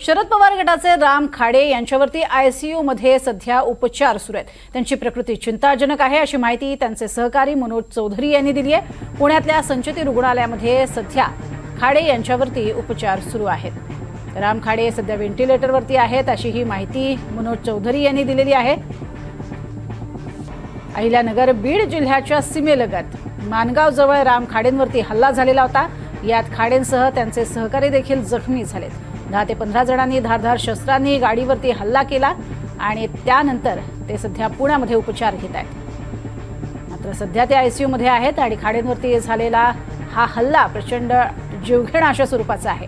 शरद पवार गटाचे राम खाडे यांच्यावरती आयसीयू मध्ये सध्या उपचार सुरू आहेत. त्यांची प्रकृती चिंताजनक आहे अशी माहिती त्यांचे सहकारी मनोज चौधरी यांनी दिली आहे. पुण्यातल्या संचती रुग्णालयामध्ये सध्या खाडे यांच्यावरती उपचार सुरू आहेत. राम खाडे सध्या व्हेंटिलेटरवरती आहेत अशी ही माहिती मनोज चौधरी यांनी दिलेली आहे. अहिल्यानगर बीड जिल्ह्याच्या सीमेलगत मानगाव जवळ राम खाडेंवरती हल्ला झालेला होता. यात खाडेंसह त्यांचे सहकारी देखील जखमी झालेत. दहा ते पंधरा जणांनी धारधार शस्त्रांनी गाडीवरती हल्ला केला आणि त्यानंतर ते सध्या पुण्यामध्ये उपचार घेत आहेत. मात्र सध्या ते सी यूमध्ये आहेत आणि खाडेंवरती झालेला हा हल्ला प्रचंड जीवघेणा अशा स्वरूपाचा आहे.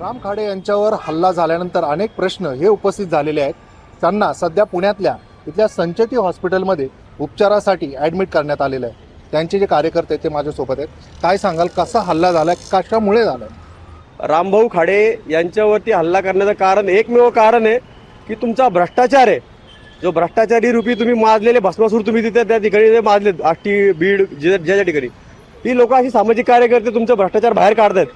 राम खाडे यांच्यावर हल्ला झाल्यानंतर अनेक प्रश्न हे उपस्थित झालेले आहेत. त्यांना सध्या पुण्यातल्या इथल्या संचेती हॉस्पिटलमध्ये उपचारासाठी ॲडमिट करण्यात आलेलं आहे. त्यांचे जे कार्यकर्ते आहेत ते माझ्यासोबत आहेत. काय सांगाल? कसा हल्ला झाला कशामुळे झाला रामभाऊ खाडे यांच्यावरती हल्ला करण्याचं कारण एकमेव कारण आहे की तुमचा भ्रष्टाचार आहे. जो भ्रष्टाचारी रूपी तुम्ही माजलेले भस्मासूर तुम्ही तिथे त्या ठिकाणी जे माजले आष्टी बीड जे ज्या ज्या ठिकाणी. ही लोक अशी सामाजिक कार्यकर्ते तुमचा भ्रष्टाचार बाहेर काढतात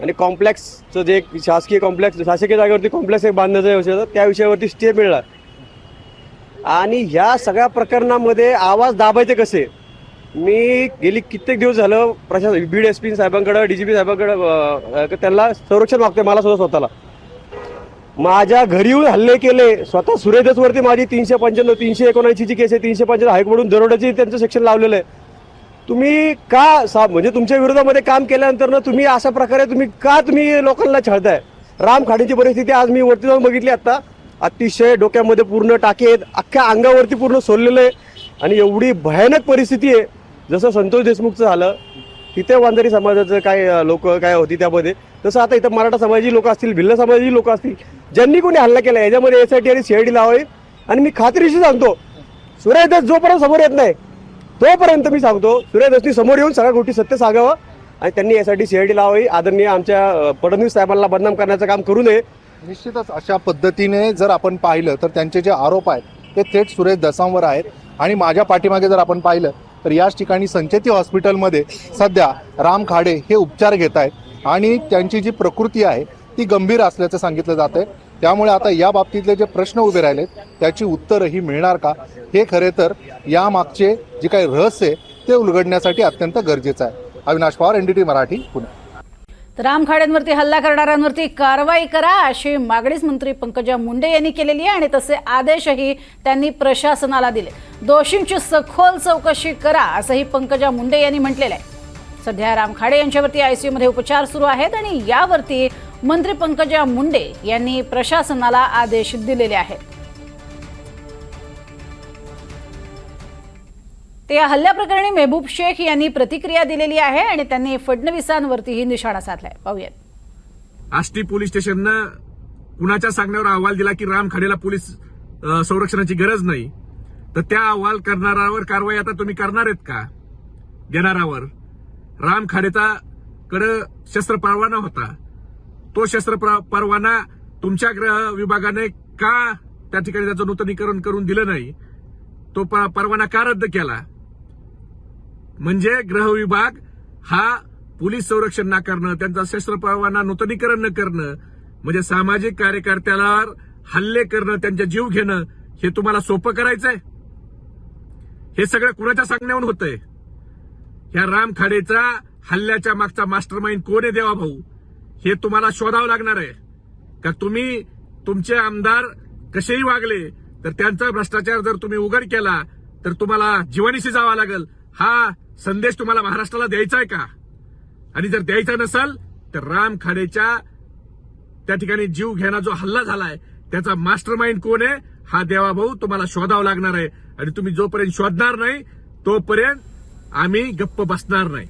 आणि कॉम्प्लेक्सचं जे एक शासकीय कॉम्प्लेक्स शासकीय जागेवरती कॉम्प्लेक्स एक बांधण्याचा विषय होता त्या विषयावरती स्टे मिळला आणि ह्या सगळ्या प्रकरणामध्ये आवाज दाबायचे कसे? मी गेली कित्येक दिवस झालं प्रशासन बीड एस पी साहेबांकडं डी जी पी साहेबांकडं त्यांना संरक्षण मागतोय मला सुद्धा स्वतःला. माझ्या घरी येऊन हल्ले केले स्वतः सुरेदसवरती माझी तीनशे पंच्याण्णव तीनशे एकोणऐंशीची केस आहे तीनशे पंच्याण्णव हायकोर्टून दरोड्याची त्यांचं सेक्शन लावलेलं आहे. तुम्ही का सा म्हणजे तुमच्या विरोधामध्ये काम केल्यानंतर ना तुम्ही अशा प्रकारे तुम्ही का तुम्ही लोकांना छळताय? राम खाडीची परिस्थिती आज मी वरती जाऊन बघितली आता. अतिशय डोक्यामध्ये पूर्ण टाके आहेत अख्ख्या अंगावरती पूर्ण सोललेलं आहे. आणि एवढी भयानक परिस्थिती आहे. जसं संतोष देशमुखचं झालं तिथे वांदरी समाजाचं काय लोक काय होती त्यामध्ये तसं आता इथं मराठा समाजाची लोक असतील भिल्ल समाजाची लोक असतील ज्यांनी कोणी हल्ला केला याच्यामध्ये एस आय टी आणि सीआयडी लावावी आणि मी खात्रीशी सांगतो सूर्यदास जोपर्यंत समोर येत नाही तोपर्यंत मी सांगतो सूर्यदासनी समोर येऊन सगळ्या गोष्टी सत्य सांगावं. आणि त्यांनी यासाठी सीआयडी लावावी. आदरणीय आमच्या फडणवीस साहेबांना बदनाम करण्याचं काम करू नये. निश्चितच अशा पद्धतीने जर आपण पाहिलं तर त्यांचे जे आरोप आहेत ते थेट सुरेश दसांवर आहेत. आणि माझ्या पाठीमागे जर आपण पाहिलं तर याच ठिकाणी संचेती हॉस्पिटलमध्ये सध्या राम खाडे हे उपचार घेत आहेत आणि त्यांची जी प्रकृती आहे ती गंभीर असल्याचं सांगितलं जात आहे त्यामुळे आता या बाबतीतले जे प्रश्न उभे राहिलेत त्याची उत्तरंही मिळणार का? हे खरे तर यामागचे जे काही रहस्य आहे ते उलगडण्यासाठी अत्यंत गरजेचं आहे. अविनाश पवार एनडीटी मराठी पुणे. रामखाड्यांवरती हल्ला करणाऱ्यांवरती कारवाई करा अशी मागणीच मंत्री पंकजा मुंडे यांनी केलेली आहे आणि तसे आदेशही त्यांनी प्रशासनाला दिले. दोषींची सखोल चौकशी करा असंही पंकजा मुंडे यांनी म्हटलेलं आहे. सध्या रामखाडे यांच्यावरती आयसीयूमध्ये उपचार सुरू आहेत आणि यावरती मंत्री पंकजा मुंडे यांनी प्रशासनाला आदेश दिलेले आहेत. ते या हल्ल्याप्रकरणी मेहबूब शेख यांनी प्रतिक्रिया दिलेली आहे आणि त्यांनी फडणवीसांवरतीही निशाणा साधलाय. पाहूयात. आष्टी पोलीस स्टेशननं कुणाच्या सांगण्यावर अहवाल दिला की राम खाडेला पोलीस संरक्षणाची गरज नाही? तर त्या अहवाल करणाऱ्यावर कारवाई आता तुम्ही करणार आहेत का? देणाऱ्यावर राम खाडेचा कडे शस्त्र परवाना होता. तो शस्त्र परवाना तुमच्या ग्रह विभागाने का त्या ठिकाणी त्याचं नूतनीकरण करून दिलं नाही? तो प- परवाना का रद्द केला? म्हणजे गृह विभाग हा पोलीस संरक्षण न करणं त्यांचा शस्त्र परवाना नूतनीकरण न करणं म्हणजे सामाजिक कार्यकर्त्याला हल्ले करणं त्यांचा जीव घेणं हे तुम्हाला सोपं करायचंय? हे सगळं कुणाच्या सांगण्याहून होतंय? ह्या राम खाडेचा हल्ल्याच्या मागचा मास्टर माइंड कोण आहे देवा भाऊ? हे तुम्हाला शोधावं लागणार आहे. का तुम्ही तुमचे आमदार कसेही वागले तर त्यांचा भ्रष्टाचार जर तुम्ही उघड केला तर तुम्हाला जीवनीशी जावा लागेल. हा संदेश तुम्हाला महाराष्ट्राला द्यायचा आहे का? आणि जर द्यायचा नसाल तर राम खाडेच्या त्या ठिकाणी जीव घेणा जो हल्ला झालाय त्याचा मास्टर माइंड कोण आहे? हा देवाभाऊ तुम्हाला शोधावा लागणार आहे. आणि तुम्ही जोपर्यंत शोधणार नाही तोपर्यंत आम्ही गप्प बसणार नाही.